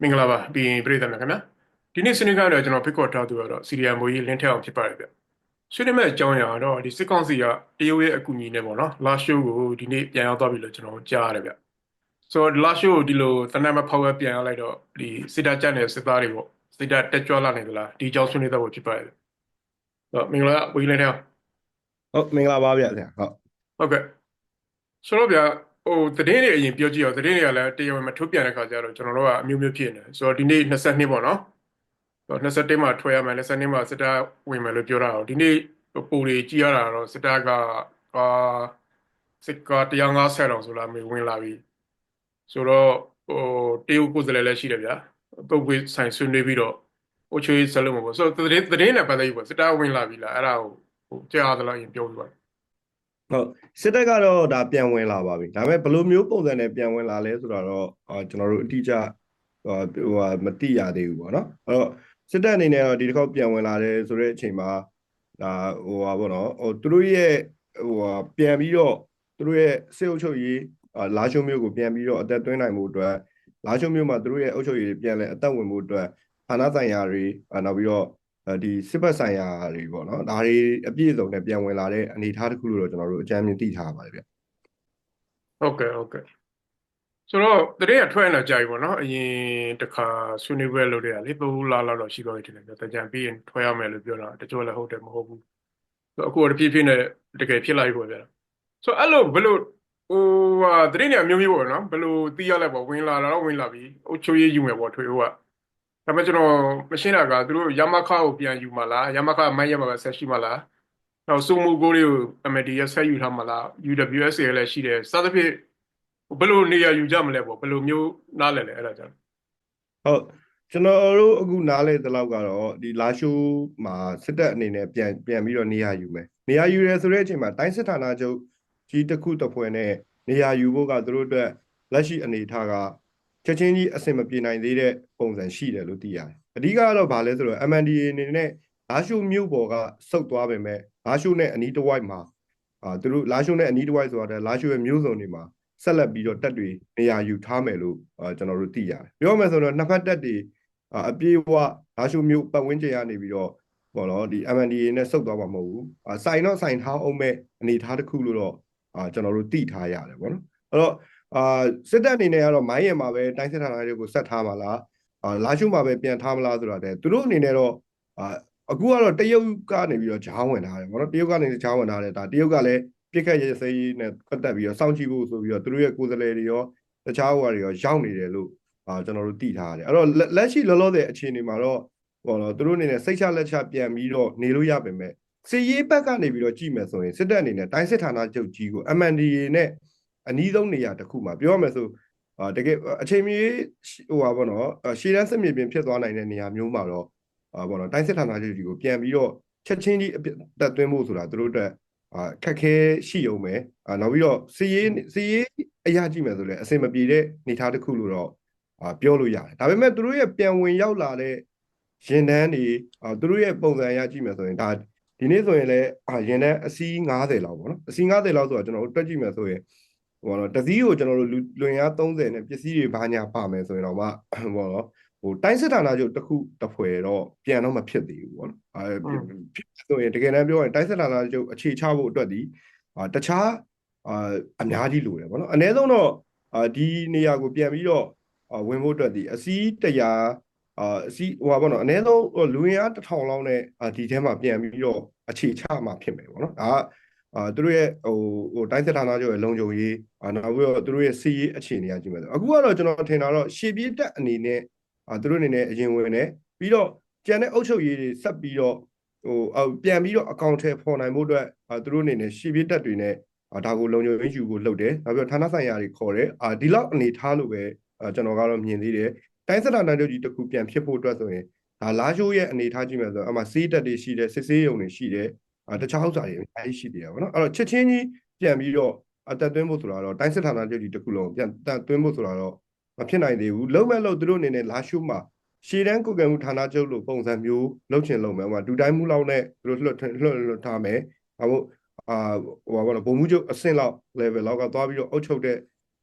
မင်္ဂလာပါပြီးရင်ပြည်သက်မယ်ခင်ဗျာဒီနေ့ဆွေးနွေးကြတော့ကျွန်တော်ဖိတ်ခေါ်ထားသူကတော့စီရီယံမိုးကြီးလင်းထက်အောင်ဖြစ်ပါတယ်ဗျဆွေးနွေးမဲ့အကြောင်းအရာကတော့ဒီစစ်ကောင်စီကတရုတ်ရဲ့အကူအညီနဲ့ပေါ့နော်လာရှိုးကိုဒီနေ့ပြန်ရောက်သွားပြီလို့ကျွန်တော်ကြားရတယ်ဗျဆိုတော့လာရှိုးကိုဒီလိုတနက်မဖောက်ရပြန်ရောက်လိုက်တော့ဒီစစ်တပ်ကြတဲ့စစ်သားတွေပေါ့စစ်တပ်တက်ကြွလာနေသလားဒီအကြောင်းဆွေးနွေးတော့ဖြစ်ပါတယ်ဟုတ်မင်္ဂလာဝီလင်းထက်အောင်ဟုတ်မင်္ဂလာပါဗျာဆရာဟုတ်ဟုတ်ကဲ့ဆိုတော့ဗျာ ဟိုသတင်းတွေအရင်ပြောကြည့်အောင်သတင်းတွေကလည်းတရားဝင်မထုတ်ပြန်တဲ့ခါကျတော့ကျွန်တော်တို့ကအမျိုးမျိုးဖြစ်နေတယ်ဆိုတော့ဒီနေ့22ပေါ့နော်21မှာထွက်ရမယ်22မှာစစ်တပ်ဝင်မယ်လို့ပြောတာတော့ဒီနေ့ပိုတွေကြည့်ရတာတော့စစ်တပ်ကအာစစ်က150တောင်ဆိုလာမေဝင်လာပြီဆိုတော့ဟိုတရုတ်ကိုယ်စားလှယ်လည်းရှိတယ်ဗျာပုတ်ပွေးဆိုင်ဆွေးနွေးပြီးတော့ဟိုချွေးစလုံးမှာပေါ့ဆိုတော့သတင်းသတင်းနဲ့ပတ်သက်ပြီးပေါ့စစ်တပ်ဝင်လာပြီလားအဲ့ဒါကိုဟိုကြားသလားအရင်ပြောပြပါ ဟုတ်စစ်တပ်ကတော့ဒါပြန်ဝင်လာပါပြီဒါပေမဲ့ဘယ်လိုမျိုးပုံစံနဲ့ပြန်ဝင်လာလဲဆိုတာတော့အာကျွန်တော်တို့အတိအကျဟိုဟိုဟာမသိရသေးဘူးပေါ့နော်အဲ့တော့စစ်တပ်အနေနဲ့တော့ဒီတစ်ခေါက်ပြန်ဝင်လာတယ်ဆိုတဲ့အချိန်မှာဒါဟိုဟာပေါ့နော်ဟိုသူတို့ရဲ့ဟိုဟာပြန်ပြီးတော့သူတို့ရဲ့စစ်အုပ်ချုပ်ရေးအာလာရှုံမျိုးကိုပြန်ပြီးတော့အသက်သွင်းနိုင်မှုအတွက်လာရှုံမျိုးမှာသူတို့ရဲ့အုပ်ချုပ်ရေးပြန်လဲအသက်ဝင်မှုအတွက်ဌာနဆိုင်ရာတွေအာနောက်ပြီးတော့ ဒီစစ်ဘက်ဆိုင်ရာတွေပေါ့နော်ဒါတွေအပြည့်အစုံနဲ့ပြန်ဝင်လာတဲ့အနေအထားတစ်ခုလို့တော့ကျွန်တော်တို့အကြမ်းမြင်သိထားပါတယ်ဗျဟုတ်ကဲ့ဟုတ်ကဲ့ဆိုတော့တရေကထွက်လာကြပြီပေါ့နော်အရင်တစ်ခါဆွေးနွေးပွဲလုပ်တဲ့ကလေသုံးလားလောက်တော့ရှိသွားပြီထင်တယ်ဗျတကြံပြီးရင်ထွက်ရမယ်လို့ပြောတာတချို့လည်းဟုတ်တယ်မဟုတ်ဘူးဆိုတော့အခုတော့တဖြည်းဖြည်းနဲ့တကယ်ဖြစ်လာပြီပေါ့ဗျာဆိုတော့အဲ့လိုဘယ်လိုဟိုဟာတရေနေအမျိုးမျိုးပေါ့နော်ဘယ်လိုသိရလဲပေါ့ဝင်လာတော့ဝင်လာပြီအုတ်ချိုးရေးယူမယ်ပေါ့ထွေဟိုက ဒါပေမဲ့ကျွန်တော်မရှင်းတာကသူတို့ယမခကိုပြန်ယူမှာလားယမခမိုင်းရမှာပဲဆက်ရှိမှာလားနောက်စုမှုကိုတွေကို MDS ဆက်ယူထားမှာလား UWSA လည်းရှိတယ်စသဖြင့်ဘယ်လိုနေရာယူကြမလဲပေါ့ဘယ်လိုမျိုးနားလည်လဲအဲ့ဒါကြောင့်ဟုတ်ကျွန်တော်တို့အခုနားလဲတဲ့လောက်ကတော့ဒီလာရှိုးမှာစစ်တပ်အနေနဲ့ပြန်ပြန်ပြီးတော့နေရာယူမယ်နေရာယူရဲဆိုတဲ့အချိန်မှာတိုင်းစစ်ဌာနချုပ်ကြီးတစ်ခုတစ်ဖွဲ့နဲ့နေရာယူဖို့ကသူတို့အတွက်လက်ရှိအနေအထားက ချက်ချင်းကြီးအဆင်မပြေနိုင်သေးတဲ့ပုံစံရှိတယ်လို့သိရတယ်အဓိကကတော့ဗာလဲဆိုတော့ MNDA အနေနဲ့လာရှိုးမြို့ပေါ်ကစုပ်သွားပေမဲ့လာရှိုးနဲ့အနီးတစ်ဝိုက်မှာအာသူတို့လာရှိုးနဲ့အနီးတစ်ဝိုက်ဆိုတာလာရှိုးရဲ့မြို့စုံတွေမှာဆက်လက်ပြီးတော့တက်တွေနေရာယူထားမယ်လို့အာကျွန်တော်တို့သိရတယ်ပြောမယ်ဆိုတော့နှစ်ဖက်တက်တွေအာအပြေးဝလာရှိုးမြို့ပတ်ဝန်းကျင်ကနေပြီးတော့ဘောနော်ဒီ MNDA နဲ့စုပ်သွားမှာမဟုတ်ဘူးအာစိုင်တော့စိုင်ထားအောင်မဲ့အနေထားတစ်ခုလို့တော့အာကျွန်တော်တို့သိထားရတယ်ဗောနော်အဲ့တော့ အာစစ်တပ်အနေနဲ့ကတော့မိုင်းရံမှာပဲတိုင်းစစ်ဌာနတွေကိုဆက်ထားမှာလားအာလာရှိုးမှာပဲပြန်ထားမလားဆိုတာတဲ့သူတို့အနေနဲ့တော့အာအခုကတော့တရုတ်ကနေပြီးတော့ဂျားဝင်ထားတယ်ဗောနော်တရုတ်ကနေဂျားဝင်ထားတယ်ဒါတရုတ်ကလည်းပြစ်ခတ်ရေးစေးရေးနဲ့ပတ်သက်ပြီးတော့စောင့်ကြည့်ဖို့ဆိုပြီးတော့သူတို့ရဲ့ကိုယ်စားလှယ်တွေရောတခြားဟိုဟာတွေရောရောက်နေတယ်လို့အာကျွန်တော်တို့သိထားရတယ်အဲ့တော့လက်ရှိလောလောဆယ်အခြေအနေမှာတော့ဟောတော့သူတို့အနေနဲ့စိတ်ချလက်ချပြန်ပြီးတော့နေလို့ရပါမယ်စီရေးဘက်ကနေပြီးတော့ကြည့်မယ်ဆိုရင်စစ်တပ်အနေနဲ့တိုင်းစစ်ဌာနချုပ်ကြီးကို MNDA နဲ့ အနည်းဆုံးနေရာတစ်ခုမှာပြောရမယ်ဆိုအာတကယ်အချိန်မီဟိုပါဘောနော်ရှေ့တန်းစစ်မြေပြင်ဖြစ်သွားနိုင်တဲ့နေရာမျိုးမှာတော့အာဘောနော်တိုင်းစစ်ဌာနချုပ်ကြီးကိုပြန်ပြီးတော့ချက်ချင်းကြီးတက်သွင်းဖို့ဆိုတာသူတို့အတွက်အာခက်ခဲရှိအောင်ပဲအာနောက်ပြီးတော့စီရေးစီရေးအရာကြည့်မယ်ဆိုလဲအစင်မပြေတဲ့နေသားတစ်ခုလို့တော့အာပြောလို့ရတယ်ဒါပေမဲ့သူတို့ရဲ့ပြန်ဝင်ရောက်လာတဲ့ရင်တန်းတွေအာသူတို့ရဲ့ပုံစံအရကြည့်မယ်ဆိုရင်ဒါဒီနေ့ဆိုရင်လည်းအာရင်တန်းအစီး90လောက်ပေါ့နော်အစီး90လောက်ဆိုတာကျွန်တော်တို့တွက်ကြည့်မယ်ဆိုရင် ဟိုတော့တစည်းကိုကျွန်တော်တို့လွင်ရ30နဲ့ပစ္စည်းတွေဘာညာပါမယ်ဆိုရင်တော့မှဟိုတော့ဟိုတိုင်းစစ်ဌာနချုပ်တစ်ခုတစ်ဖွဲ့တော့ပြန်တော့မဖြစ်သေးဘူးပေါ့နော်အဲဖြစ်ဆိုရင်တကယ်တမ်းပြောရင်တိုင်းစစ်ဌာနချုပ်အခြေချဖို့အတွက်ဒီအာတခြားအာအများကြီးလိုတယ်ပေါ့နော်အနည်းဆုံးတော့အာဒီနေရာကိုပြန်ပြီးတော့ဝင်ဖို့အတွက်ဒီအစီး100အာအစီးဟိုပါပေါ့နော်အနည်းဆုံးလူရင်အားတစ်ထောင်လောက်နဲ့ဒီထဲမှာပြန်ပြီးတော့အခြေချမှာဖြစ်မယ်ပေါ့နော်ဒါက အာသူတို့ရဲ့ဟိုဟိုတိုင်းစစ်ဌာနချုပ်ရဲ့လုံခြုံရေးအာနောက်ပြီးတော့သူတို့ရဲ့စီးရေးအခြေအနေအကြည့်မယ်ဆိုအခုကတော့ကျွန်တော်ထင်တာတော့ရှေ့ပြေးတက်အနေနဲ့အာသူတို့အနေနဲ့အရင်ဝင်နေပြီးတော့ကျန်တဲ့အုပ်ချုပ်ရေးတွေဆက်ပြီးတော့ဟိုအပြန်ပြီးတော့အကောင့်ထဲပေါ်နိုင်မှုအတွက်အာသူတို့အနေနဲ့ရှေ့ပြေးတက်တွေနဲ့အာဒါကိုလုံခြုံရေးယူဖို့လုပ်တယ်နောက်ပြီးတော့ဌာနဆိုင်ရာတွေခေါ်တယ်အာဒီလောက်အနေထားလို့ပဲအာကျွန်တော်ကတော့မြင်သေးတယ်တိုင်းစစ်ဌာနချုပ်ကြီးတစ်ခုပြန်ဖြစ်ဖို့အတွက်ဆိုရင်ဒါလာရှိုးရဲ့အနေထားကြည့်မယ်ဆိုတော့အမှစေးတက်တွေရှိတယ်စစ်ဆေးရုံတွေရှိတယ်အာ တခြားဥစ္စာတွေအများကြီးရှိသေးတယ်ပေါ့နော်အဲ့တော့ချက်ချင်းကြီးပြန်ပြီးတော့အတက်သွင်းဖို့ဆိုတာတော့တိုင်းစစ်ဌာနချုပ်ကြီးတစ်ခုလုံးပြန်တက်သွင်းဖို့ဆိုတာတော့မဖြစ်နိုင်သေးဘူးလုံးမဲ့လို့သူတို့အနေနဲ့လာရှိုးမှာရှေ့တန်းကုကံမှုဌာနချုပ်လို့ပုံစံမျိုးလုပ်ချင်လုပ်မယ်ဟိုမှာဒူတိုင်းမှုလောက်နဲ့သူတို့လွှတ်လွှတ်လွှတ်ထားမယ်ဟိုအာဟိုပါဘောဘုံမှုချုပ်အဆင့်လောက် level လောက်ကသွားပြီးတော့အုပ်ချုပ်တဲ့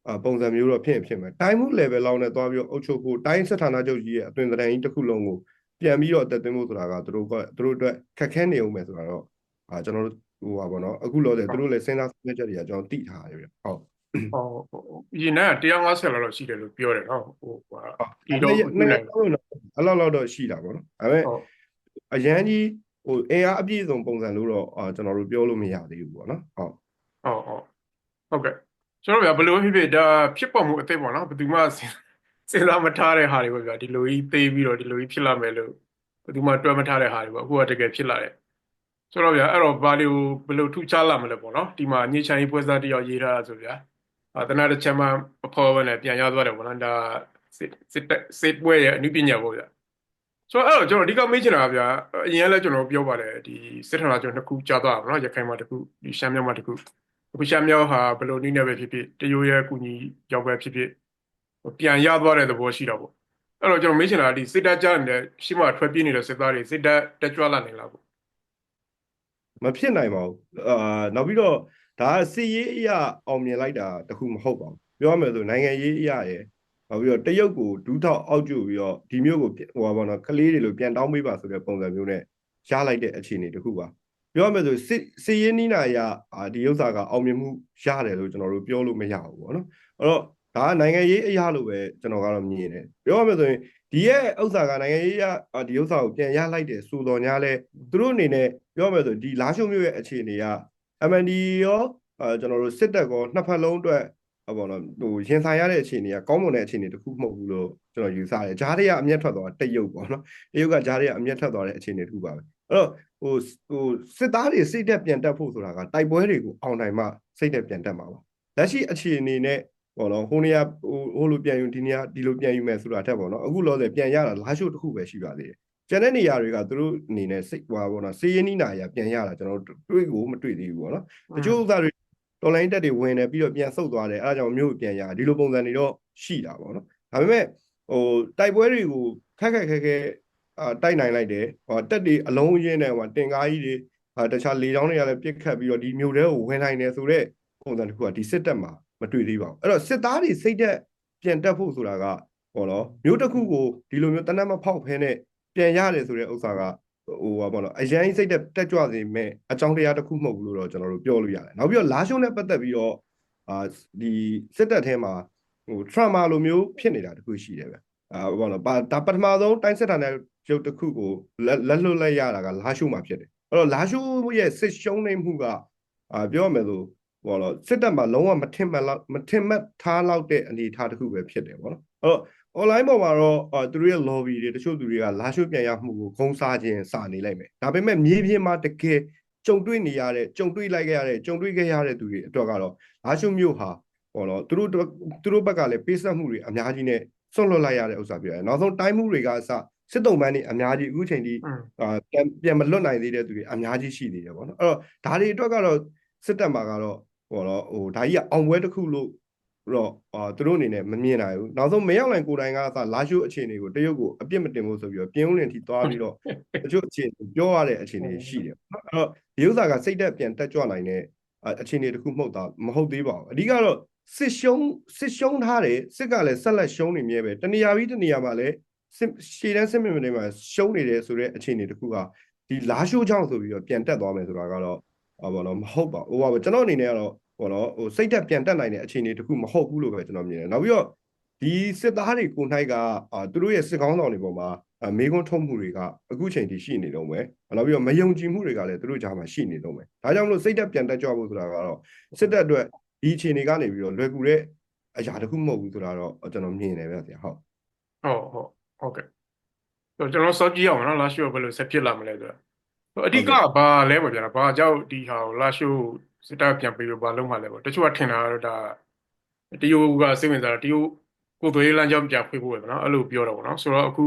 အာပုံစံမျိုးတော့ဖြစ်ရင်ဖြစ်မယ်တိုင်းမှု level လောက်နဲ့သွားပြီးတော့အုပ်ချုပ်ဖို့တိုင်းစစ်ဌာနချုပ်ကြီးရဲ့အသွင်သဏ္ဍာန်ကြီးတစ်ခုလုံးကိုပြန်ပြီးတော့အသက်သွင်းဖို့ဆိုတာကသူတို့ကသူတို့အတွက်ခက်ခဲနေအောင်မယ်ဆိုတာတော့ အာကျွန်တော်တို့ဟိုပါဘောနော်အခုလောဆယ်သူတို့လည်းစဉ်းစားဆွေးနွေးချက်တွေကကျွန်တော်သိထားရတယ်ဗျဟုတ်ဟောဒီနေ့150လောက်တော့ရှိတယ်လို့ပြောတယ်နော်ဟိုဟာဒီဒီတော့တော့အဲ့လောက်လောက်တော့ရှိတာပေါ့နော်ဒါပေမဲ့ဟုတ်အရန်ကြီးဟိုအင်အားအပြည့်စုံပုံစံလို့တော့အာကျွန်တော်တို့ပြောလို့မရသေးဘူးပေါ့နော်ဟုတ်ဟုတ်ဟုတ်ဟုတ်ကဲ့ကျွန်တော်ဗျာဘယ်လိုဖြစ်ဖြစ်ဒါဖြစ်ပေါ်မှုအသိပေါ့နော်ဘယ်သူမှစဉ်စဉ်းစားမထားတဲ့ဟာတွေပေါ့ဗျာဒီလိုကြီးသေးပြီးတော့ဒီလိုကြီးဖြစ်လာမယ်လို့ဘယ်သူမှတွက်မထားတဲ့ဟာတွေပေါ့အခုကတကယ်ဖြစ်လာတယ် ဆိုတော့ဗျာအဲ့တော့ဘာလို့ဘယ်လိုထူးခြားလာမလဲပေါ့နော်ဒီမှာညှိချမ်းရေးပွဲစားတစ်ယောက်ရေးထားတာဆိုဗျာအာတနာတစ်ချက်မှအဖော်ဘဲနဲ့ပြန်ရသွားတယ်ပေါ့နော်ဒါစစ်စစ်တပ်စစ်ပွဲရဲ့အနည်းပညာပေါ့ဗျာဆိုတော့အဲ့တော့ကျွန်တော်အဓိကမေးချင်တာကဗျာအရင်ကလည်းကျွန်တော်ပြောပါတယ်ဒီစစ်ဌာနချုပ်နှစ်ခုကြားသွားတာပေါ့နော်ရခိုင်မှာတစ်ခုဒီရှမ်းမြောက်မှာတစ်ခုအခုရှမ်းမြောက်ဟာဘယ်လိုနည်းနဲ့ပဲဖြစ်ဖြစ်တရိုးရဲ့အကူအညီရောက်ပဲဖြစ်ဖြစ်ပြန်ရသွားတဲ့သဘောရှိတာပေါ့အဲ့တော့ကျွန်တော်မေးချင်တာကဒီစစ်တပ်ကြားနေတဲ့ရှေ့မှာထွက်ပြေးနေတဲ့စစ်သားတွေစစ်တပ်တက်ကြွလာနေလားပေါ့ မဖြစ်နိုင်ပါဘူးအာနောက်ပြီးတော့ဒါကစီရေးအရာအောင်မြင်လိုက်တာတခုမဟုတ်ပါဘူးပြောရမယ်ဆိုနိုင်ငံရေးအရာရယ်နောက်ပြီးတော့တရုတ်ကိုဒူးထောက်အောက်ကျပြီးတော့ဒီမျိုးကိုဟိုပါဘောနော်ကလေးတွေလိုပြန်တောင်းပေးပါဆိုတဲ့ပုံစံမျိုးနဲ့ရလိုက်တဲ့အခြေအနေတခုပါပြောရမယ်ဆိုစစ်စီရေးနီးနာရအာဒီဥစ္စာကအောင်မြင်မှုရတယ်လို့ကျွန်တော်တို့ပြောလို့မရဘူးပေါ့နော်အဲ့တော့ဒါကနိုင်ငံရေးအရာလို့ပဲကျွန်တော်ကတော့မြင်တယ်ပြောရမယ်ဆိုရင် ဒီရဲ့ဥစ္စာကနိုင်ငံရေးအအာဒီဥစ္စာကိုပြန်ရလိုက်တယ်ဆိုတော့ညာလဲသူတို့အနေနဲ့ပြောမယ်ဆိုဒီလာရှုံမျိုးရဲ့အခြေအနေက MND ရောအဲကျွန်တော်တို့စစ်တပ်ကောနှစ်ဖက်လုံးအတွက်ဟောပေါ့နော်ဟိုရင်ဆိုင်ရတဲ့အခြေအနေကကောင်းမွန်တဲ့အခြေအနေတစ်ခုမဟုတ်ဘူးလို့ကျွန်တော်ယူဆတယ်ဂျားတွေကအမျက်ထွက်သွားတရုတ်ပေါ့နော်တရုတ်ကဂျားတွေကအမျက်ထွက်သွားတဲ့အခြေအနေတစ်ခုပါပဲအဲ့တော့ဟိုဟိုစစ်သားတွေစိတ်သက်ပြန်တက်ဖို့ဆိုတာကတိုက်ပွဲတွေကိုအောင်နိုင်မှစိတ်သက်ပြန်တက်မှာပါလက်ရှိအခြေအနေနဲ့ ပေါ့နော်ဟိုနေရာဟိုဟိုလိုပြန်ယူဒီနေရာဒီလိုပြန်ယူမယ်ဆိုတာထက်ပေါ့နော်အခုလောဆယ်ပြန်ရတာလာရှို့တစ်ခုပဲရှိပါသေးတယ်ကျန်တဲ့နေရာတွေကသူတို့အနေနဲ့စိတ်ဟွာပေါ့နော်စေးရင်းနီးနာရပြန်ရတာကျွန်တော်တို့တွေးကိုမတွေ့သေးဘူးပေါ့နော်တချို့ဥစ္စာတွေတော်လိုင်းတက်တွေဝင်တယ်ပြီးတော့ပြန်ဆုတ်သွားတယ်အဲဒါကြောင့်မြို့ကိုပြန်ရဒီလိုပုံစံတွေတော့ရှိတာပေါ့နော်ဒါပေမဲ့ဟိုတိုက်ပွဲတွေကိုခက်ခက်ခဲခဲအာတိုက်နိုင်လိုက်တယ်ဟောတက်တွေအလုံးရင်းနဲ့ဟိုတင်ကားကြီးတွေအာတခြားလေချောင်းတွေကလည်းပြစ်ခတ်ပြီးတော့ဒီမြို့ထဲကိုဝင်နိုင်တယ်ဆိုတော့ပုံစံတစ်ခုကဒီစစ်တပ်မှာ မတွေ့သေးပါဘူးအဲ့တော့စစ်သားတွေစိတ်သက်ပြန်တက်ဖို့ဆိုတာကဟောနော်မြို့တစ်ခုကိုဒီလိုမျိုးတနက်မဖောက်ဖဲနဲ့ပြန်ရတယ်ဆိုတဲ့ဥစ္စာကဟိုပါဘောနော်အရင်စိတ်တက်တက်ကြွစေမဲ့အကြောင်းတရားတစ်ခုမဟုတ်ဘူးလို့တော့ကျွန်တော်တို့ပြောလို့ရတယ်နောက်ပြီးတော့လာရှုံးနဲ့ပတ်သက်ပြီးတော့အာဒီစစ်တပ်ထဲမှာဟို trauma လိုမျိုးဖြစ်နေတာတစ်ခုရှိတယ်ဗျအာဘောနော်ဒါပထမဆုံးတိုင်းစစ်ဌာနရုပ်တစ်ခုကိုလက်လက်လွတ်လိုက်ရတာကလာရှုံးမှာဖြစ်တယ်အဲ့တော့လာရှုံးရဲ့စစ်ရှုံးနေမှုကအာပြောရမယ်ဆို ဘောနော်စစ်တပ်မှာလုံးဝမထင်မှတ်လောက်မထင်မှတ်ထားလောက်တဲ့အနေအထားတစ်ခုပဲဖြစ်တယ်ဘောနော်အဲ့တော့ online ပေါ်မှာတော့အာသူတို့ရဲ့ lobby တွေတချို့သူတွေကလာရှုပြန်ရမှုကိုဂုံးစားခြင်းစာနေလိုက်မယ်ဒါပေမဲ့မြေပြင်မှာတကယ်ကြုံတွေ့နေရတဲ့ကြုံတွေ့လိုက်ခဲ့ရတဲ့ကြုံတွေ့ခဲ့ရတဲ့သူတွေအတွက်ကတော့လာရှုမျိုးဟာဟောတော့သူတို့သူတို့ဘက်ကလည်းပေးဆက်မှုတွေအများကြီးနဲ့ဆွန့်လွတ်လိုက်ရတဲ့ဥစ္စာပြောရတယ်နောက်ဆုံးတိုင်းမှုတွေကအစစစ်တုံးပန်းတွေအများကြီးအခုချိန်ထိอืมအာပြန်ပြန်မလွတ်နိုင်သေးတဲ့သူတွေအများကြီးရှိသေးတယ်ပေါ့နော်အဲ့တော့ဒါတွေအတွက်ကတော့စစ်တပ်မှာကတော့ ဟောတော့ဟိုဒါကြီးကအောင်ပွဲတစ်ခုလို့တော့အာသူတို့အနေနဲ့မမြင်နိုင်ဘူးနောက်ဆုံးမရောက်နိုင်ကိုယ်တိုင်ကအစလာရှိုးအခြေအနေကိုတရုတ်ကိုအပြစ်မတင်ဘူးဆိုပြီးတော့ပြင်းဦးလင်ထိသွားပြီးတော့တချို့အခြေအနေပြောရတဲ့အခြေအနေရှိတယ်နော်အဲ့တော့ဒီဥစ္စာကစိတ်သက်ပြန်တက်ကြွနိုင်တဲ့အခြေအနေတစ်ခုမဟုတ်တာမဟုတ်သေးပါဘူးအဓိကတော့စစ်ရှုံးစစ်ရှုံးထားတယ်စစ်ကလည်းဆက်လက်ရှုံးနေမြဲပဲတနေရာပြီးတနေရာမှာလည်းစစ်ရှေ့တန်းစစ်မြေပြင်တွေမှာရှုံးနေတယ်ဆိုတဲ့အခြေအနေတစ်ခုကဒီလာရှိုးချောင်းဆိုပြီးတော့ပြန်တက်သွားမယ်ဆိုတာကတော့ဟောဘောနော်မဟုတ်ပါဘူးဟိုပါကျွန်တော်အနေနဲ့ကတော့ ပေါ့နော်ဟိုစိတ်သက်ပြန်တက်နိုင်တဲ့အခြေအနေတခုမဟုတ်ဘူးလို့ပဲကျွန်တော်မြင်တယ်နောက်ပြီးတော့ဒီစစ်သားတွေကိုနိုင်ကအာသူတို့ရဲ့စစ်ကောင်းဆောင်တွေပေါ်မှာအမေကွန်းထုတ်မှုတွေကအခုချိန်ထိရှိနေတော့မယ်နောက်ပြီးတော့မယုံကြည်မှုတွေကလည်းသူတို့ကြားမှာရှိနေတော့မယ်ဒါကြောင့်မလို့စိတ်သက်ပြန်တက်ကြဖို့ဆိုတာကတော့စစ်တပ်အတွက်ဒီအခြေအနေကနေပြီးတော့လွယ်ကူတဲ့အရာတခုမဟုတ်ဘူးဆိုတာတော့ကျွန်တော်မြင်တယ်ဗျဆရာဟုတ်ဟုတ်ဟုတ်ဟုတ်ကဲ့ဆိုတော့ကျွန်တော်စောကြည့်အောင်နော်လာရှိုးဘယ်လိုဆက်ဖြစ်လာမလဲဆိုတော့အဓိကဘာလဲပေါ့ဗျာဘာကြောင့်ဒီဟာကိုလာရှိုး စစ်တပ်ပြန်ပြီးတော့ဘာလုံးမှလဲပေါ့တချို့ကထင်တာကတော့ဒါတရုတ်ကစိတ်ဝင်စားတာတရုတ်ကိုယ်သွေးလမ်းကြောင်းပြန်ဖွင့်ဖို့ပဲပေါ့နော်အဲ့လိုပြောတော့ပေါ့နော်ဆိုတော့အခု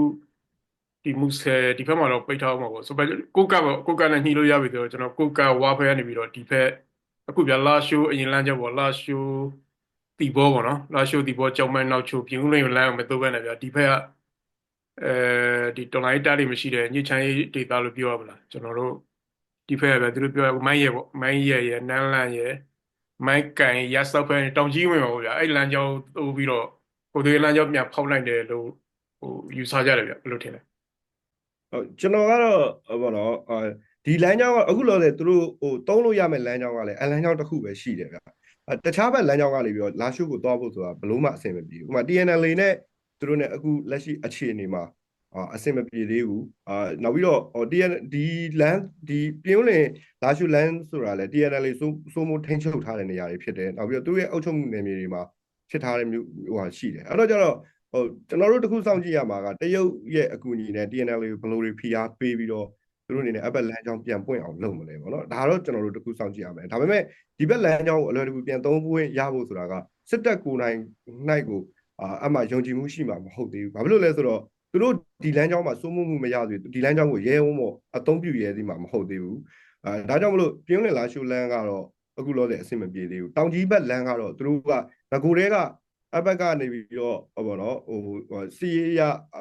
ဒီမူဆယ်ဒီဘက်မှာတော့ပိတ်ထားအောင်ပါပေါ့ဆိုတော့ကိုကပေါ့ကိုကနဲ့ညှိလို့ရပြီဆိုတော့ကျွန်တော်ကိုကဝါဖဲကနေပြီးတော့ဒီဘက်အခုဗျာလာရှိုးအရင်လမ်းကြောင်းပေါ့လာရှိုးတီဘောပေါ့နော်လာရှိုးတီဘောကြောင်မဲနောက်ချိုပြင်ဦးလိန်လမ်းအောင်မတော့ဘဲနဲ့ဗျာဒီဘက်ကအဲဒီတော်လိုင်းတားတွေမရှိတဲ့ညစ်ချမ်းရေးဒေတာလို့ပြောရမလားကျွန်တော်တို့ ဒီဖက်ကပဲသူတို့ပြောရမိုင်းရဲပေါ့မိုင်းရဲရဲနန်းလန့်ရဲမိုင်းကန်ရဆောက်ဖဲတောင်ကြီးဝင်ပါဗျာအဲ့လမ်းကြောင်းသို့ပြီးတော့ကိုသေးလမ်းကြောင်းပြန်ဖောက်လိုက်တယ်လို့ဟိုယူဆကြတယ်ဗျဘယ်လိုထင်လဲဟုတ်ကျွန်တော်ကတော့ဟိုဘောနော်အဲဒီလမ်းကြောင်းကအခုလောဆယ်သူတို့ဟိုတုံးလို့ရမယ့်လမ်းကြောင်းကလည်းအလမ်းကြောင်းတစ်ခုပဲရှိတယ်ဗျအဲတခြားဘက်လမ်းကြောင်းကနေပြီးတော့လာရှုကိုသွားဖို့ဆိုတာဘလို့မှအဆင်မပြေဘူးဥပမာ TNL နဲ့သူတို့ ਨੇ အခုလက်ရှိအခြေအနေမှာ အာအဆင်မပြေသေးဘူးအာနောက်ပြီးတော့ဟို TN ဒီလမ်းဒီပြင်းလင်လာရှုလမ်းဆိုတာလေ TNL စိုးစိုးမိုးထိန်းချုပ်ထားတဲ့နေရာတွေဖြစ်တယ်နောက်ပြီးတော့သူတို့ရဲ့အုပ်ချုပ်မှုနယ်မြေတွေမှာဖြစ်ထားတဲ့မျိုးဟိုဟာရှိတယ်အဲ့တော့ကျတော့ဟိုကျွန်တော်တို့တခုစောင့်ကြည့်ရမှာကတရုတ်ရဲ့အကူအညီနဲ့ TNL ကိုဘယ်လိုတွေဖိအားပေးပြီးတော့သူတို့အနေနဲ့အဘက်လမ်းကြောင်းပြန်ပွင့်အောင်လုပ်မလဲပေါ့နော်ဒါတော့ကျွန်တော်တို့တခုစောင့်ကြည့်ရမယ်ဒါပေမဲ့ဒီဘက်လမ်းကြောင်းကိုအလွယ်တကူပြန်သုံးဖို့ရဖို့ဆိုတာကစစ်တပ်ကိုယ်နိုင်နိုင်ကိုအာအမှယုံကြည်မှုရှိမှာမဟုတ်သေးဘူးဘာဖြစ်လို့လဲဆိုတော့ သူတို့ဒီလမ်းကြောင်းမှာစိုးမိုးမှုမရသေးဘူးဒီလမ်းကြောင်းကိုရဲဝုံးမို့အသုံးပြုရဲသေးမှာမဟုတ်သေးဘူးအာဒါကြောင့်မလို့ပြင်းလင်လာရှုလမ်းကတော့အခုလောတဲ့အဆင်မပြေသေးဘူးတောင်ကြီးဘက်လမ်းကတော့သူတို့ကငကိုတဲကအဘက်ကနေပြီးတော့ဟောပေါ့နော်ဟိုဟိုစီရရ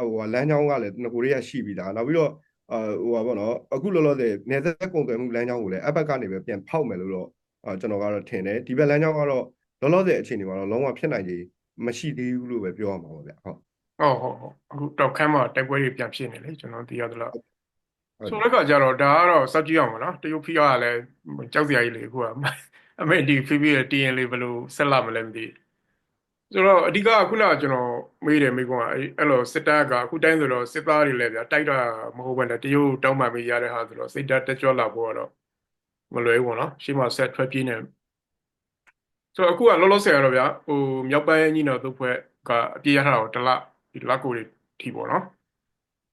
ဟိုလမ်းကြောင်းကလည်းငကိုတွေကရှိပြီးသားနောက်ပြီးတော့အာဟိုပါပေါ့နော်အခုလောလောဆယ်နေသက်ကုန်သွယ်မှုလမ်းကြောင်းကိုလည်းအဘက်ကနေပဲပြန်ဖောက်မယ်လို့တော့အာကျွန်တော်ကတော့ထင်တယ်ဒီဘက်လမ်းကြောင်းကတော့လောလောဆယ်အခြေအနေမှာတော့လုံးဝဖြစ်နိုင်ကြီးမရှိသေးဘူးလို့ပဲပြောရမှာပါဗျဟုတ် ဟုတ်ဟုတ်ဟုတ်အခုတော့ခမ်းမှာတိုက်ပွဲတွေပြန်ဖြစ်နေလေကျွန်တော်သိရသလောက်ဟုတ်ဆိုတော့ကကြတော့ဒါကတော့စောက်ကြည့်အောင်ပါနော်တရုတ်ဖိအားကလည်းကြောက်စရာကြီးလေအခုကအမေဒီဖိဖိရဲ့ TN လေးဘယ်လိုဆက်လာမလဲမသိဆိုတော့အဓိကအခုနကကျွန်တော်မေးတယ်မိကွန်းကအဲ့အဲ့လိုစစ်တပ်ကအခုတိုင်းဆိုတော့စစ်သားတွေလည်းဗျာတိုက်တာမဟုတ်ဘဲနဲ့တရုတ်တောင်းပန်ပေးရတဲ့ဟာဆိုတော့စိတ်ဓာတ်တက်ကြွလာဖို့ကတော့မလွယ်ဘူးပေါ့နော်ရှေ့မှာဆက်ထွက်ပြေးနေဆိုတော့အခုကလောလောဆယ်ကတော့ဗျာဟိုမြောက်ပိုင်းညီတော်တို့ဖွဲ့ကအပြေးရထားတော့တစ်လ ဒီလကိုတွေထိပေါ့နော်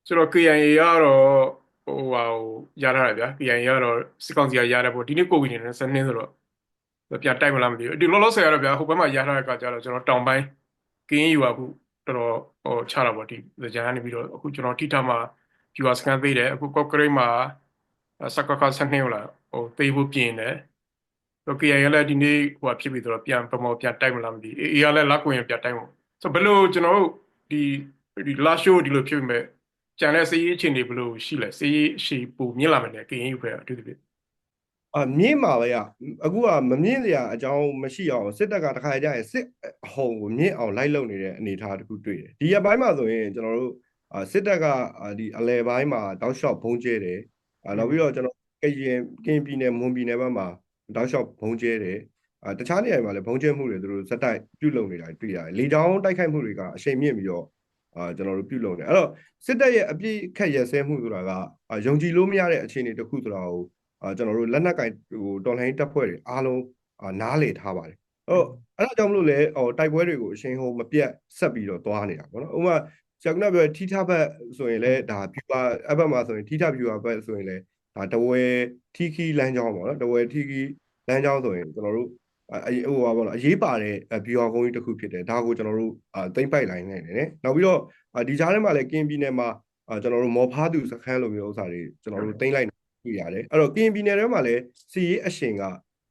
ဆိုတော့ KIA ကတော့ဟိုဟာဟိုရထားတယ်ဗျာ KIA ကတော့စစ်ကောင်စီကရတဲ့ပေါ့ဒီနေ့ကိုဗစ်နေနဲ့စနေဆိုတော့ပြန်တိုက်မလားမသိဘူးဒီလောလောဆယ်ကတော့ဗျာဟိုဘက်မှာရထားတဲ့ကကြတော့ကျွန်တော်တောင်ပိုင်းကင်းယူအခုတော်တော်ဟိုချတာပေါ့ဒီကြံကနေပြီးတော့အခုကျွန်တော်ထိထားမှာ viewer scan ပေးတယ်အခုကော့ကရိတ်မှာစကခါစနေဟိုလားဟိုပေးဖို့ပြင်တယ်တော့ KIA လည်းဒီနေ့ဟိုဖြစ်ပြီးတော့ပြန်ပမောပြန်တိုက်မလားမသိဘူး AA ကလည်းလက်ကိုရင်ပြန်တိုက်မှာဆိုဘယ်လိုကျွန်တော်တို့ ဒီဒီလာရှိုးဒီလိုဖြစ်ပေမဲ့ကြံတဲ့စီးရေးအခြေအနေဘယ်လိုရှိလဲစီးရေးရှိပူမြင့်လာမယ်လေကရင်ယူဖဲအတူတူပဲအာမြင့်ပါပဲရအခုကမမြင့်စရာအကြောင်းမရှိအောင်စစ်တပ်ကတခါကြရင်စစ်အဟုန်ကိုမြင့်အောင်လိုက်လုပ်နေတဲ့အနေအထားတစ်ခုတွေ့တယ်ဒီရက်ပိုင်းမှာဆိုရင်ကျွန်တော်တို့အာစစ်တပ်ကအာဒီအလဲပိုင်းမှာတောက်လျှောက်ဘုံကျဲတယ်အာနောက်ပြီးတော့ကျွန်တော်ကရင်ကရင်ပြည်နယ်မွန်ပြည်နယ်ဘက်မှာတောက်လျှောက်ဘုံကျဲတယ် အာတခြားနေရာတွေမှာလည်းဘုံကျဲမှုတွေသူတို့ဇက်တိုက်ပြုတ်လုံနေတာတွေ့ရတယ်လေကြောင်းတိုက်ခိုက်မှုတွေကအရှိန်မြင့်ပြီးတော့အာကျွန်တော်တို့ပြုတ်လုံတယ်အဲ့တော့စစ်တပ်ရဲ့အပြစ်ခတ်ရစဲမှုဆိုတာကအာယုံကြည်လို့မရတဲ့အခြေအနေတစ်ခုဆိုတာကိုအာကျွန်တော်တို့လက်နက်ကင်ဟိုတော်လှန်ရေးတပ်ဖွဲ့တွေအားလုံးအာနားလေထားပါတယ်အဲ့တော့အဲ့ဒါကြောင့်မလို့လဲဟိုတိုက်ပွဲတွေကိုအရှင်ဟိုမပြတ်ဆက်ပြီးတော့သွားနေတာပေါ့နော်ဥပမာဆရာကပြောထီထဘက်ဆိုရင်လည်းဒါပြူပါအဘက်မှာဆိုရင်ထီထပြူပါဘက်ဆိုရင်လည်းဒါတဝဲထီခီလမ်းကြောင်းပေါ့နော်တဝဲထီခီလမ်းကြောင်းဆိုရင်ကျွန်တော်တို့အ ဟိုပါပေါ့နော်အရေးပါတဲ့ဘီယောကုန်းကြီးတစ်ခုဖြစ်တယ်ဒါကိုကျွန်တော်တို့အာသိမ့်ပိုက်လိုင်းနေတယ်နောက်ပြီးတော့ဒီကြားထဲမှာလည်းကင်းပြည်နယ်မှာအာကျွန်တော်တို့မော်ဖားသူစခန်းလိုမျိုးဥစ္စာတွေကျွန်တော်တို့သိမ့်လိုက်တွေ့ရတယ်အဲ့တော့ကရင်ပြည်နယ်ထဲမှာလည်းစီရေးအရှင်က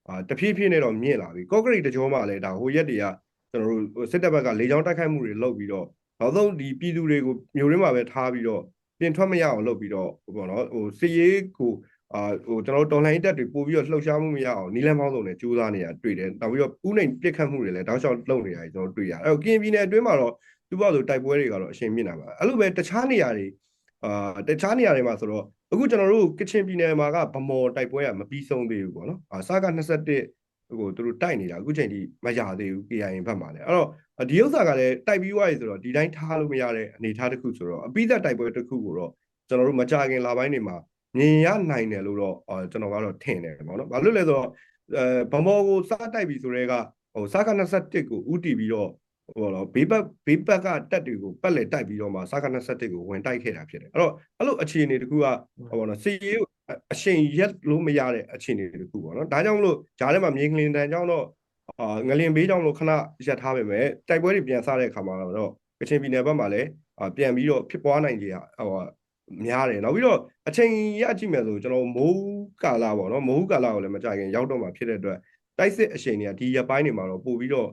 အာတဖြည်းဖြည်းနဲ့တော့မြင့်လာပြီကော့ကရိတ်တကြောမှာလည်းဒါဟိုရက်တွေကကျွန်တော်တို့စစ်တပ်ဘက်ကလေကြောင်းတိုက်ခိုက်မှုတွေလုပ်ပြီးတော့နောက်ဆုံးဒီပြည်သူတွေကိုမျိုးရင်းမှာပဲထားပြီးတော့ပြင်ထွက်မရအောင်လုပ်ပြီးတော့ဟိုပေါ့နော်ဟိုစီရေးကို အာဟိုကျွန်တော်တို့တော်လှန်ရေးတပ်တွေပို့ပြီးတော့လှုပ်ရှားမှုမရအောင်နီလန်းပေါင်းစုံနဲ့ကြိုးစားနေတာတွေ့တယ်နောက်ပြီးတော့ဥနိုင်ပြစ်ခတ်မှုတွေလည်းတောက်လျှောက်လုပ်နေတာကျွန်တော်တွေ့ရတယ်အဲ့တော့ကရင်ပြည်နယ်အတွင်းမှာတော့သူ့ဘာလို့တိုက်ပွဲတွေကတော့အရှင်မြင့်လာပါအဲ့လိုပဲတခြားနေရာတွေအာတခြားနေရာတွေမှာဆိုတော့အခုကျွန်တော်တို့ကချင်ပြည်နယ်မှာကဗမော်တိုက်ပွဲကမပြီးဆုံးသေးဘူးပေါ့နော်အာစက21ဟိုသူတို့တိုက်နေတာအခုချိန်ထိမရသေးဘူး KIA ဘက်မှာလည်းအဲ့တော့ဒီဥစ္စာကလည်းတိုက်ပြီးွားရည်ဆိုတော့ဒီတိုင်းထားလို့မရတဲ့အနေအထားတစ်ခုဆိုတော့အပိသက်တိုက်ပွဲတစ်ခုကိုတော့ကျွန်တော်တို့မကြခင်လာပိုင်းတွေမှာ မြင်ရနိုင်တယ်လို့တော့အာကျွန်တော်ကတော့ထင်တယ်ပေါ့နော်ဘာလို့လဲဆိုတော့အဲဗမော်ကိုစတိုက်ပြီးဆိုတော့ကဟိုစက21ကိုဥတီပြီးတော့ဟိုတော့ဘေးဘက်ဘေးဘက်ကတက်တွေကိုပတ်လက်တိုက်ပြီးတော့မှစက21ကိုဝင်တိုက်ခဲ့တာဖြစ်တယ်အဲ့တော့အဲ့လိုအခြေအနေတခုကဟိုပေါ့နော်စီရေးအရှင်ရက်လို့မရတဲ့အခြေအနေတခုပေါ့နော်ဒါကြောင့်မလို့ဂျားထဲမှာမြေငလင်တန်ကြောင့်တော့အာငလင်ဘေးကြောင့်လို့ခဏရက်ထားပေမဲ့တိုက်ပွဲတွေပြန်စတဲ့အခါမှာတော့ကချင်ပြည်နယ်ဘက်မှာလည်းပြန်ပြီးတော့ဖြစ်ပွားနိုင်ကြဟို များတယ်နောက်ပြီးတော့အချိန်ရကြည့်မယ်ဆိုကျွန်တော်မိုးကာလာပေါ့နော်မိုးကာလာကိုလည်းမကြခင်ရောက်တော့မှဖြစ်တဲ့အတွက်တိုက်စစ်အချိန်တွေကဒီရက်ပိုင်းတွေမှာတော့ပို့ပြီးတော့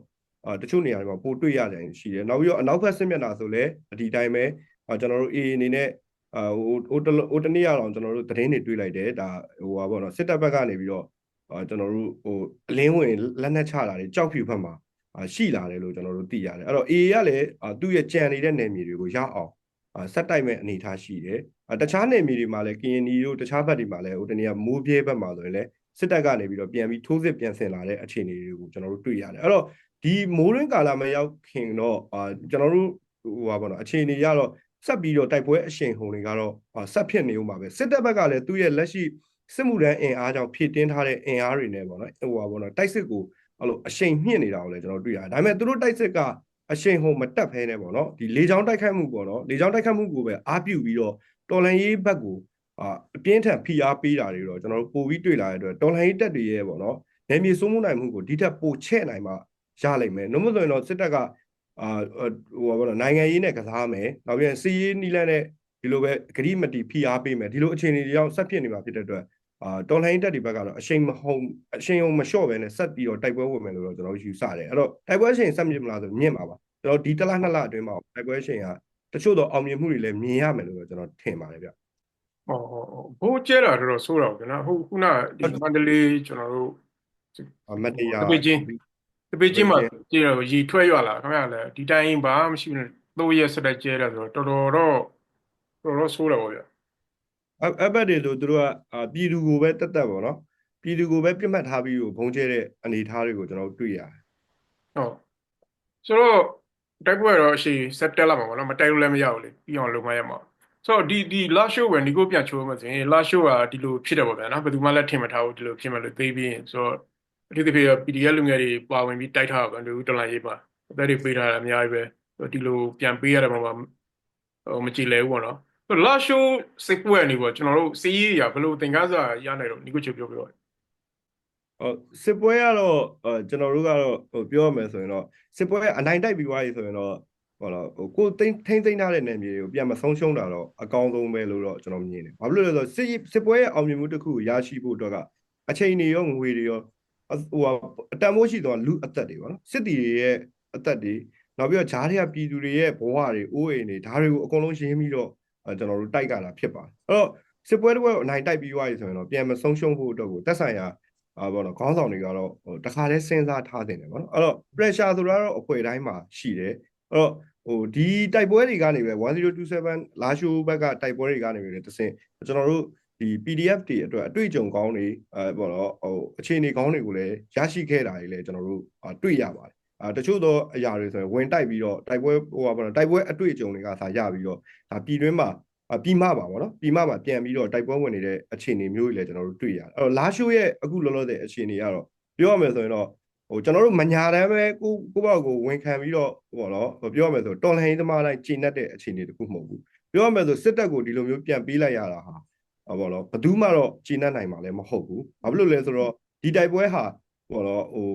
အာတချို့နေရာတွေမှာပို့တွေ့ရတယ်ရှိတယ်နောက်ပြီးတော့အနောက်ဘက်စစ်မျက်နှာဆိုလည်းဒီတိုင်းပဲကျွန်တော်တို့ AA အနေနဲ့အာဟိုဟိုဟိုတနေ့ရအောင်ကျွန်တော်တို့သတင်းတွေတွေ့လိုက်တယ်ဒါဟိုပါပေါ့နော်စစ်တပ်ဘက်ကနေပြီးတော့အာကျွန်တော်တို့ဟိုအလင်းဝင်လက်နက်ချလာတယ်ကြောက်ဖြူဖက်မှာအာရှိလာတယ်လို့ကျွန်တော်တို့သိရတယ်အဲ့တော့ AA ကလည်းအာသူ့ရဲ့ကြံနေတဲ့နယ်မြေတွေကိုရအောင်အာ ဆက်တိုက်မဲ့အနေအထားရှိတယ်အာတခြားနယ်မြေတွေမှာလည်းကရင်နီတို့တခြားဘက်တွေမှာလည်းဟိုတနည်းမိုးပြဲဘက်မှာဆိုရင်လည်းစစ်တပ်ကနေပြီးတော့ပြန်ပြီးထိုးစစ်ပြန်ဆင်လာတဲ့အခြေအနေတွေကိုကျွန်တော်တို့တွေ့ရတယ်အဲ့တော့ဒီမိုးရင်းကာလမရောက်ခင်တော့အာကျွန်တော်တို့ဟိုပါဘောနော်အခြေအနေရတော့ဆက်ပြီးတော့တိုက်ပွဲအရှိန်ဟုန်တွေကတော့အာဆက်ဖြစ်နေဦးမှာပဲစစ်တပ်ဘက်ကလည်းသူ့ရဲ့လက်ရှိစစ်မှုထမ်းအင်အားကြောင့်ဖြည့်တင်းထားတဲ့အင်အားတွေနဲ့ပေါ့နော်ဟိုပါဘောနော်တိုက်စစ်ကိုအဲ့လိုအရှိန်မြင့်နေတာကိုလည်းကျွန်တော်တွေ့ရတယ်ဒါပေမဲ့သူတို့တိုက်စစ်က အရှိန်ဟုန်မတက်ဖဲနဲ့ပေါ့နော်ဒီလေချောင်းတိုက်ခိုက်မှုပေါ့နော်လေချောင်းတိုက်ခိုက်မှုကိုပဲအားပြုပြီးတော့တော်လန်ရေးဘက်ကိုအာအပြင်းထန်ဖိအားပေးတာတွေတော့ကျွန်တော်တို့ပို့ပြီးတွေ့လာတဲ့အတွက်တော်လန်ရေးတက်တွေရဲ့ပေါ့နော်နယ်မြေစိုးမိုးနိုင်မှုကိုဒီထက်ပိုချဲ့နိုင်မှရလိမ့်မယ်။နှုတ်မဆိုရင်တော့စစ်တပ်ကအာဟိုပါဘောနော်နိုင်ငံရေးနဲ့ကစားမယ်။နောက်ပြန်စီးရေးနီလန်းနဲ့ဒီလိုပဲဂရိမတီဖိအားပေးမယ်။ဒီလိုအခြေအနေတွေရောက်ဆက်ဖြစ်နေမှာဖြစ်တဲ့အတွက် အာတော်လိုင်းတက်ဒီဘက်ကတော့အရှိန်မဟုံအရှိန်ဟုံမလျှော့ပဲနဲ့ဆက်ပြီးတော့တိုက်ပွဲဝင်မယ်လို့တော့ကျွန်တော်ယူဆတယ်အဲ့တော့တိုက်ပွဲအရှိန်ဆက်မြင့်မလားဆိုမြင့်ပါပါကျွန်တော်ဒီတစ်လနှစ်လအတွင်းမှာတိုက်ပွဲအရှိန်ကတချို့တော့အောင်မြင်မှုတွေလည်းမြင်ရမယ်လို့တော့ကျွန်တော်ထင်ပါတယ်ဗျဟောဟောဟောဘိုးကျဲတာတော်တော်ဆိုးတော့ဗျာနော်ဟုတ်ခုနဒီမန္တလေးကျွန်တော်တို့အမတ်တရားတပိတ်ချင်းတပိတ်ချင်းမှာကျဲတော့ရီထွက်ရွလာခင်ဗျာလည်းဒီတိုင်းဘာမှမရှိဘူးသုံးရက်ဆက်တက်ကျဲတယ်ဆိုတော့တော်တော်တော့တော်တော်ဆိုးတယ်ပေါ့ဗျာ အအဘတ်တွေဆိုသူတို့ကအာပြည်သူကိုပဲတက်တက်ပေါ့နော်ပြည်သူကိုပဲပြစ်မှတ်ထားပြီးကိုဘုံကျဲတဲ့အနေအထားတွေကိုကျွန်တော်တွေ့ရတယ်ဟုတ်ဆိုတော့တိုက်ပွဲတော့အရှိဆက်တက်လာမှာပေါ့နော်မတိုက်လို့လည်းမရဘူးလေပြီးအောင်လုပ်မရမှာဆိုတော့ဒီဒီလာရှိုးပဲဒီကိုပြန်ချိုးမှဆိုရင်လာရှိုးကဒီလိုဖြစ်တယ်ပေါ့ဗျာနော်ဘယ်သူမှလည်းထင်မထားဘူးဒီလိုဖြစ်မယ်လို့သိပြီးရင်ဆိုတော့အထူးသဖြင့် PDF လူငယ်တွေပါဝင်ပြီးတိုက်ထားတာလူတော်လိုင်းရေးပါအသက်တွေပေးထားတာအများကြီးပဲဒီလိုပြန်ပေးရတယ်မှာဟိုမကြည်လဲဘူးပေါ့နော်ဆိုတော့ လာရှိုးစိတ်ပွဲနေပေါ့ကျွန်တော်တို့စီးရီးရဘယ်လိုသင်ခန်းစာရနိုင်တော့ဒီကိုချိုးပြောပြောဟုတ်စစ်ပွဲကတော့အဲကျွန်တော်တို့ကတော့ဟိုပြောရမယ်ဆိုရင်တော့စစ်ပွဲကအနိုင်တိုက်ပြီးသွားပြီဆိုရင်တော့ဟောတော့ဟိုကိုသိမ့်ထိမ့်သိမ့်ထားတဲ့နယ်မြေတွေကိုပြန်မဆုံးရှုံးတာတော့အကောင်းဆုံးပဲလို့တော့ကျွန်တော်မြင်တယ်။ဘာဖြစ်လို့လဲဆိုတော့စစ်စစ်ပွဲရဲ့အောင်မြင်မှုတစ်ခုကိုရရှိဖို့အတွက်ကအချိန်တွေရောငွေတွေရောဟိုအတန်မိုးရှိတော့လူအသက်တွေပေါ့နော်စစ်တီတွေရဲ့အသက်တွေနောက်ပြီးတော့ဂျားတွေကပြည်သူတွေရဲ့ဘဝတွေအိုးအိမ်တွေဒါတွေကိုအကုန်လုံးရှင်းပြီးတော့ ကျွန်တော်တို့တိုက်ကြတာဖြစ်ပါတယ်။အဲ့တော့စစ်ပွဲတစ်ပွဲကိုအနိုင်တိုက်ပြီးသွားပြီဆိုရင်တော့ပြန်မဆုံးရှုံးဖို့အတွက်ကိုတက်ဆိုင်ရာအာဘောနော်ခေါင်းဆောင်တွေကတော့ဟိုတခါတည်းစဉ်းစားထားတင်တယ်ပေါ့နော်အဲ့တော့ pressure ဆိုတာတော့အဖွဲတိုင်းမှာရှိတယ်အဲ့တော့ဟိုဒီတိုက်ပွဲတွေကနေပဲ1027လာရှိုးဘက်ကတိုက်ပွဲတွေကနေပဲတဆင့်ကျွန်တော်တို့ဒီ PDF တွေအတွက်အတွေ့အကြုံကောင်းတွေအဲပေါ့နော်ဟိုအခြေအနေကောင်းတွေကိုလည်းရရှိခဲ့တာတွေလည်းကျွန်တော်တို့တွေ့ရပါတယ် အာတချို့သောအရာတွေဆိုရင်ဝင်တိုက်ပြီးတော့တိုက်ပွဲဟိုပါပေါ့နော်တိုက်ပွဲအတွေ့အကြုံတွေကစာရပြီးတော့ဒါပြည်တွင်းမှာအပြီးမှပါဗောနော်ပြီးမှမှာပြန်ပြီးတော့တိုက်ပွဲဝင်နေတဲ့အခြေအနေမျိုးတွေလည်းကျွန်တော်တို့တွေ့ရတယ်အဲ့တော့လာရှိုးရဲ့အခုလောလောဆယ်အခြေအနေကတော့ပြောရမယ်ဆိုရင်တော့ဟိုကျွန်တော်တို့မညာတမ်းပဲကိုကိုဘောက်ကိုဝန်ခံပြီးတော့ဟောနော်ပြောရမယ်ဆိုတော်လှန်ရေးသမားတိုင်းကျင့်တတ်တဲ့အခြေအနေတခုမဟုတ်ဘူးပြောရမယ်ဆိုစစ်တပ်ကိုဒီလိုမျိုးပြန်ပေးလိုက်ရတာဟာဟောပေါ့နော်ဘယ်သူမှတော့ကျင့်တတ်နိုင်မှာလည်းမဟုတ်ဘူးဘာဖြစ်လို့လဲဆိုတော့ဒီတိုက်ပွဲဟာဟောနော်ဟို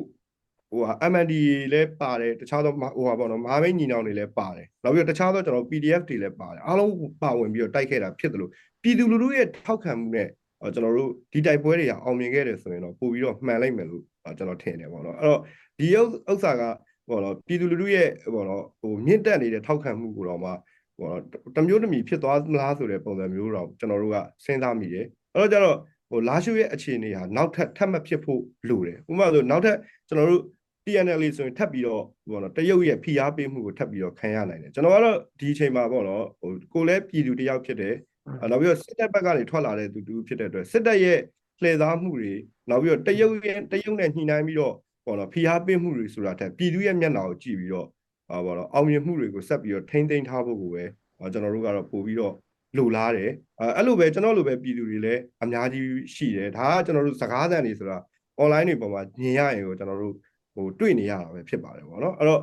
ဟိုဟာ MND လည်းပါတယ်တခြားသောဟိုဟာပေါ့နော်မဟာမိတ်ညီနောင်တွေလည်းပါတယ်နောက်ပြီးတော့တခြားသောကျွန်တော် PDF တွေလည်းပါတယ်အားလုံးပါဝင်ပြီးတော့တိုက်ခဲ့တာဖြစ်တယ်လို့ပြည်သူလူထုရဲ့ထောက်ခံမှုနဲ့ကျွန်တော်တို့ဒီတိုက်ပွဲတွေကအောင်မြင်ခဲ့တယ်ဆိုရင်တော့ပို့ပြီးတော့မှန်လိုက်မယ်လို့ကျွန်တော်ထင်တယ်ပေါ့နော်အဲ့တော့ဒီဥစ္စာကပေါ့နော်ပြည်သူလူထုရဲ့ပေါ့နော်ဟိုမြင့်တက်နေတဲ့ထောက်ခံမှုကိုတော့မှပေါ့နော်တမျိုးတမီဖြစ်သွားမလားဆိုတဲ့ပုံစံမျိုးတော့ကျွန်တော်တို့ကစဉ်းစားမိတယ်အဲ့တော့ကျတော့ဟိုလာရှုရဲ့အခြေအနေဟာနောက်ထပ်ထပ်မဖြစ်ဖို့လိုတယ်ဥပမာဆိုနောက်ထပ်ကျွန်တော်တို့ TNL ဆိုရင်ထပ်ပြီးတော့ဘောနော်တရုတ်ရဲ့ဖိအားပေးမှုကိုထပ်ပြီးတော့ခံရနိုင်တယ်ကျွန်တော်ကတော့ဒီအချိန်မှာပေါ့နော်ဟိုကိုလည်းပြည်သူတယောက်ဖြစ်တယ်နောက်ပြီးတော့စစ်တပ်ဘက်ကနေထွက်လာတဲ့သူတူဖြစ်တဲ့အတွက်စစ်တပ်ရဲ့လှည့်စားမှုတွေနောက်ပြီးတော့တရုတ်ရဲ့တရုတ်နဲ့ညှိနှိုင်းပြီးတော့ပေါ့နော်ဖိအားပေးမှုတွေဆိုတာထက်ပြည်သူရဲ့မျက်နှာကိုကြည့်ပြီးတော့ဟာပေါ့နော်အောင်မြင်မှုတွေကိုဆက်ပြီးတော့ထိမ့်သိမ်းထားဖို့ကိုပဲကျွန်တော်တို့ကတော့ပို့ပြီးတော့လိုလားတယ်အဲအဲ့လိုပဲကျွန်တော်လိုပဲပြည်သူတွေလည်းအများကြီးရှိတယ်ဒါကကျွန်တော်တို့စကားသံတွေဆိုတာ online တွေပေါ်မှာမြင်ရရင်ကိုကျွန်တော်တို့ ဟိုတွေ့နေရတာပဲဖြစ်ပါတယ်ပေါ့နော်အဲ့တော့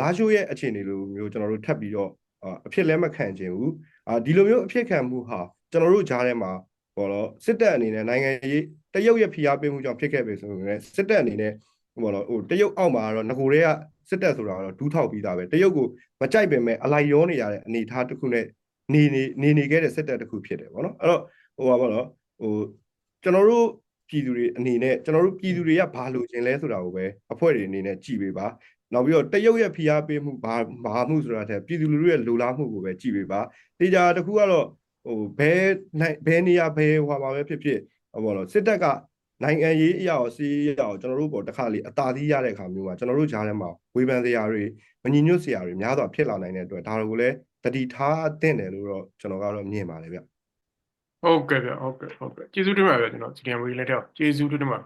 လာရှိုးရဲ့အခြေအနေလိုမျိုးကျွန်တော်တို့ထပ်ပြီးတော့အဖြစ်လဲမခံခြင်းဘူးအာဒီလိုမျိုးအဖြစ်ခံမှုဟာကျွန်တော်တို့ကြားထဲမှာပေါ့နော်စစ်တပ်အနေနဲ့နိုင်ငံရေးတရုတ်ရဲ့ဖိအားပေးမှုကြောင့်ဖြစ်ခဲ့ပြီဆိုရင်စစ်တပ်အနေနဲ့ပေါ့နော်ဟိုတရုတ်အောက်မှာတော့ငကိုတွေကစစ်တပ်ဆိုတာကတော့ဒူးထောက်ပြီးသားပဲတရုတ်ကိုမကြိုက်ပင်မဲ့အလိုက်ရောနေရတဲ့အနေအထားတစ်ခုနဲ့နေနေနေနေခဲ့တဲ့စစ်တပ်တစ်ခုဖြစ်တယ်ပေါ့နော်အဲ့တော့ဟိုပါပေါ့နော်ဟိုကျွန်တော်တို့ ပြည်သူတွေအနေနဲ့ကျွန်တော်တို့ပြည်သူတွေကဘာလိုချင်လဲဆိုတာကိုပဲအဖွဲ့တွေအနေနဲ့ကြည့်ပေးပါနောက်ပြီးတော့တရုတ်ရဲ့ဖိအားပေးမှုဘာမာမှုဆိုတာတဲ့ပြည်သူလူထုရဲ့လိုလားမှုကိုပဲကြည့်ပေးပါတေချာတစ်ခုကတော့ဟိုဘဲနိုင်ဘဲနေရာဘဲဟွာမှာပဲဖြစ်ဖြစ်ဟောပါတော့စစ်တပ်ကနိုင်ငံရေးအရာအစီအရာကိုကျွန်တော်တို့ပေါ်တစ်ခါလေးအသာသီးရတဲ့အခါမျိုးမှာကျွန်တော်တို့ကြားထဲမှာဝေဖန်စရာတွေမညီညွတ်စရာတွေများစွာဖြစ်လာနိုင်တဲ့အတွက်ဒါတွေကိုလည်းတတိထားအသင့်တယ်လို့တော့ကျွန်တော်ကတော့မြင်ပါတယ်ဗျ။ ဟုတ်ကဲ့ဗျဟုတ်ကဲ့ဟုတ်ကဲ့ကျေးဇူးတင်ပါဗျကျွန်တော်ဒီနေ့မွေးလည်းတော့ကျေးဇူးတင်ပါ